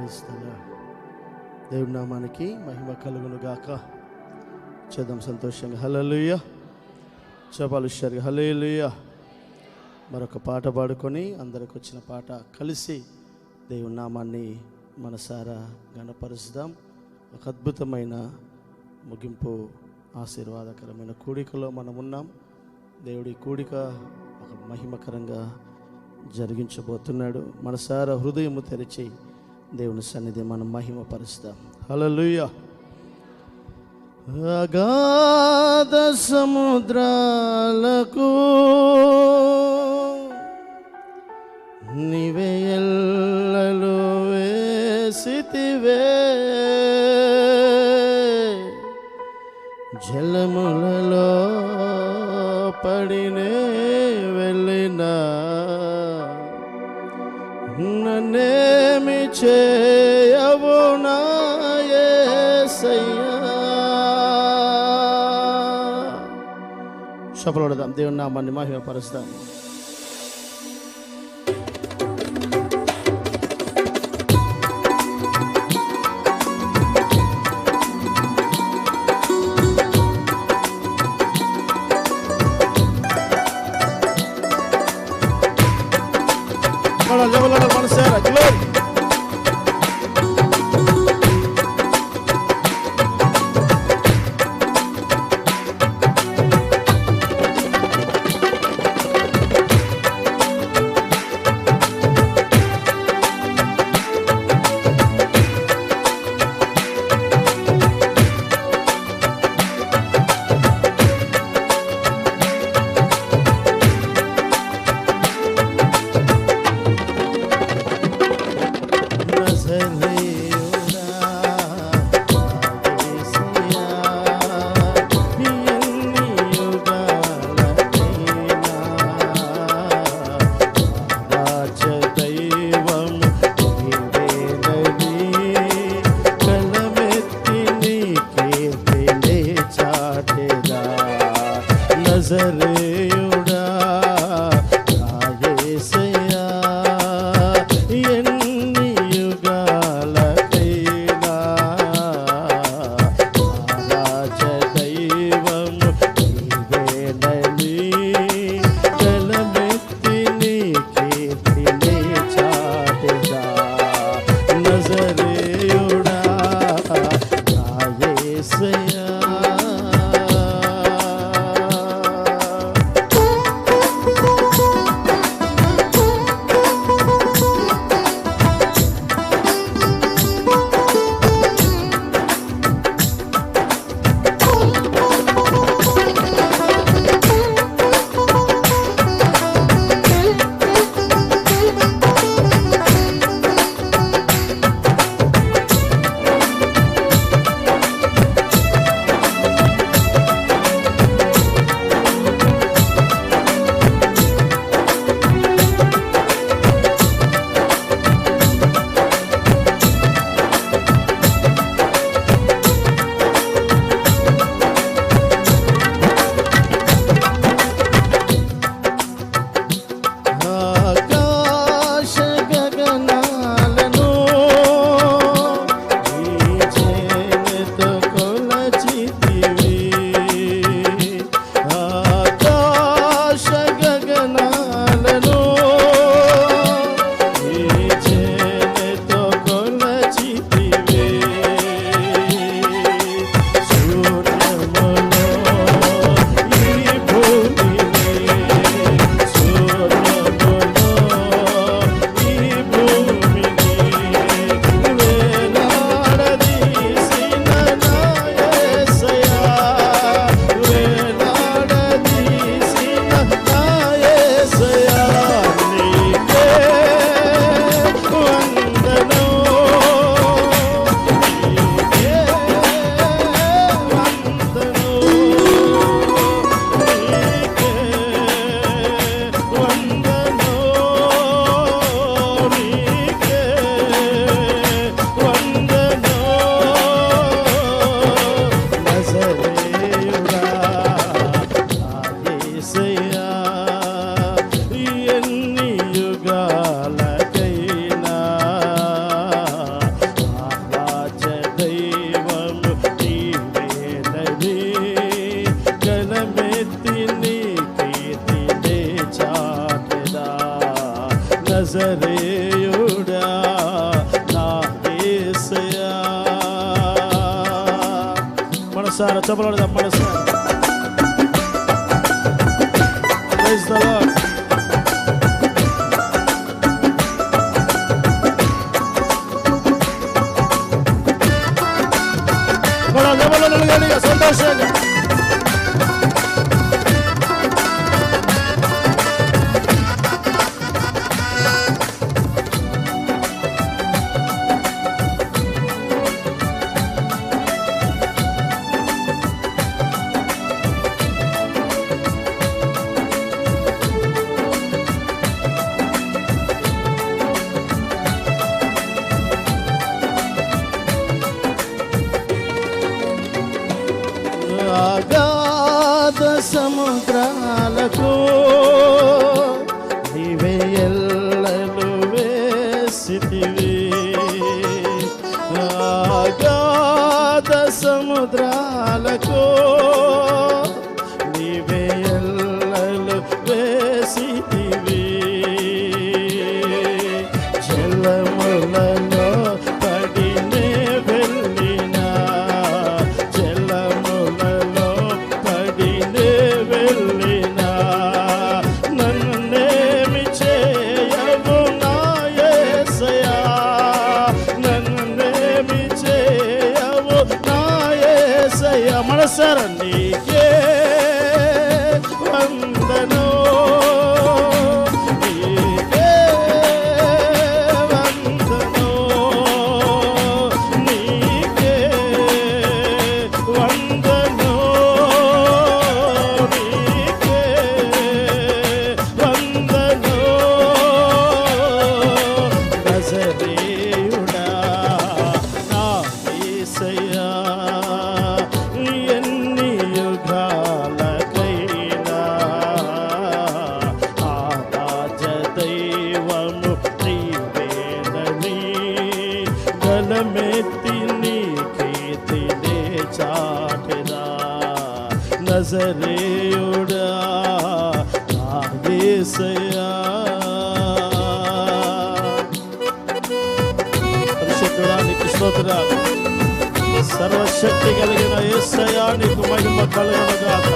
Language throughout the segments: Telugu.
ప్రేస్తున్నా దేవుడి నామానికి మహిమ కలుగును గాక చేద్దాం సంతోషంగా. హల్లెలూయా. చెప్పాలి హుషారుగా హల్లెలూయా. మరొక పాట పాడుకొని అందరికి వచ్చిన పాట కలిసి దేవుడి నామాన్ని మనసారా గణపరుస్తాం ఒక అద్భుతమైన ముగింపు ఆశీర్వాదకరమైన కూడికలో మనం ఉన్నాం దేవుడి కూడిక ఒక మహిమకరంగా జరిగించబోతున్నాడు. మనసారా హృదయము తెరిచి దేవుని సన్నిధి మనం మహిమపరుస్తాం. హల్లెలూయా. అగాధ సముద్రాలకు నీవే ఎల్లలు వేసితివే. జలములలో పడి శపలడదాం దేవుని నామాన్ని మహిమపరుస్తాం మనసారా గ్లోరీ నజరేయుడా చెప్పండి సార్. చెప్పలు చెప్పండి సార్ ప్రైజ్ ద లాడ్ సంతోషంగా. ಸಮುದ್ರ ఏసయ్యా పరిశుద్ధడానికి స్తోత్రాలు సర్వశక్తి కలిగిన ఏసయ్యా నీకు మహిమ కలగడగాక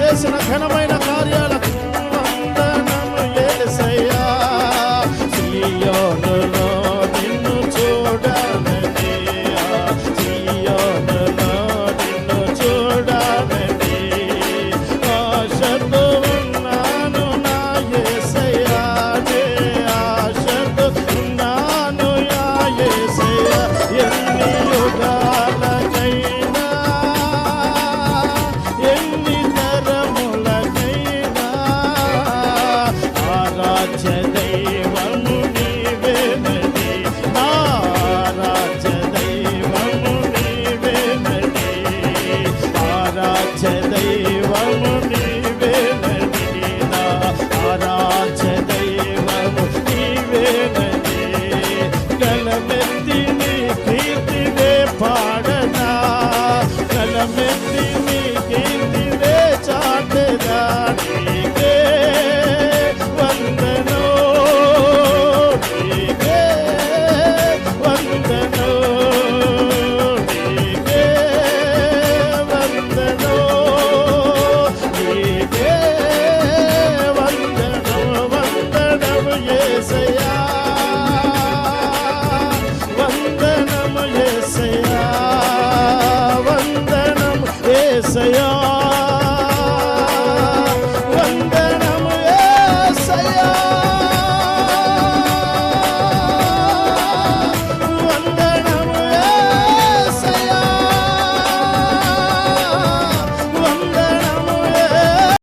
చేసిన ఘనమైన కార్యాలకు